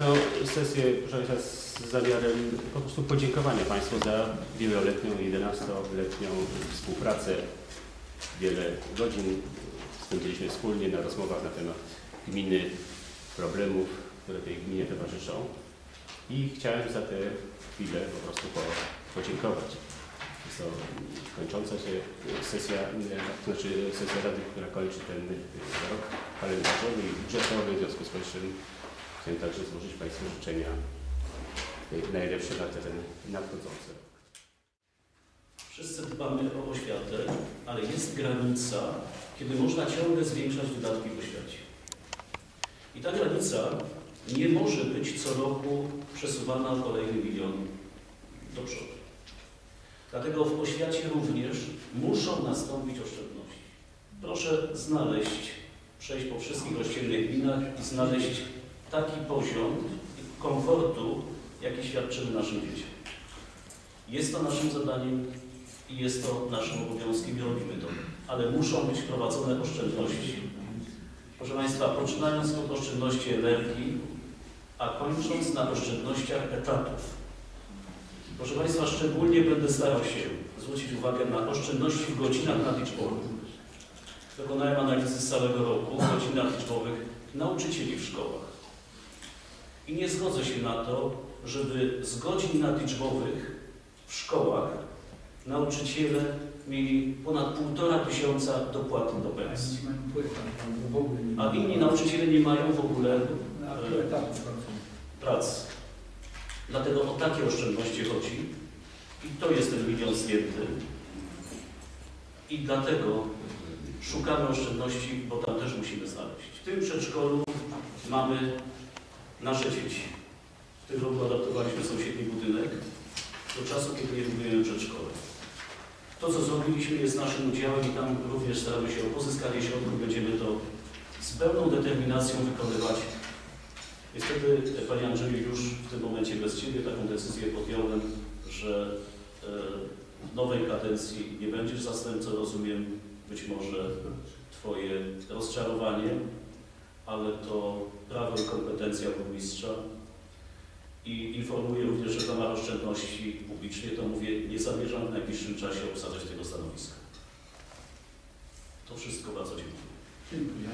No, sesję, proszę Państwa, z zamiarem po prostu podziękowania Państwu za wieloletnią, 11-letnią współpracę. Wiele godzin spędziliśmy wspólnie na rozmowach na temat gminy, problemów, które tej gminie towarzyszą. I chciałem za tę chwilę po prostu po, podziękować. Jest to kończąca się sesja, to znaczy sesja Rady, która kończy ten rok kalendarzowy i budżetowy, w związku z powyższym Chciałem także złożyć Państwu życzenia y, najlepsze na ten nadchodzący rok. Wszyscy dbamy o oświatę, ale jest granica, kiedy można ciągle zwiększać wydatki w oświacie. I ta granica nie może być co roku przesuwana o kolejny milion do przodu. Dlatego w oświacie również muszą nastąpić oszczędności. Proszę znaleźć, przejść po wszystkich rozciętych gminach i znaleźć taki poziom komfortu, jaki świadczymy naszym dzieciom. Jest to naszym zadaniem i jest to naszym obowiązkiem i robimy to, ale muszą być prowadzone oszczędności. Proszę Państwa, poczynając od oszczędności energii, a kończąc na oszczędnościach etatów. Proszę Państwa, szczególnie będę starał się zwrócić uwagę na oszczędności w godzinach nadliczbowych. Dokonałem analizy z całego roku w godzinach liczbowych nauczycieli w szkołach. I nie zgodzę się na to, żeby z godzin nadliczbowych w szkołach nauczyciele mieli ponad półtora tysiąca dopłaty do pensji. A inni nauczyciele nie mają w ogóle pracy. Dlatego o takie oszczędności chodzi i to jest ten milion zdjęty. I dlatego szukamy oszczędności, bo tam też musimy znaleźć. W tym przedszkolu mamy nasze dzieci. W tym roku adaptowaliśmy sąsiedni budynek do czasu, kiedy nie budujemy przedszkole. To, co zrobiliśmy, jest naszym udziałem i tam również staramy się o pozyskanie środków. Będziemy to z pełną determinacją wykonywać. Niestety, Panie Andrzeju, już w tym momencie bez Ciebie taką decyzję podjąłem, że e, w nowej kadencji nie będziesz zastępcą, rozumiem być może Twoje rozczarowanie, ale to prawo i kompetencja burmistrza. I informuję również, że w ramach oszczędności publicznie, to mówię, nie zamierzam w najbliższym czasie obsadzać tego stanowiska. To wszystko bardzo dziękuję. Dziękuję.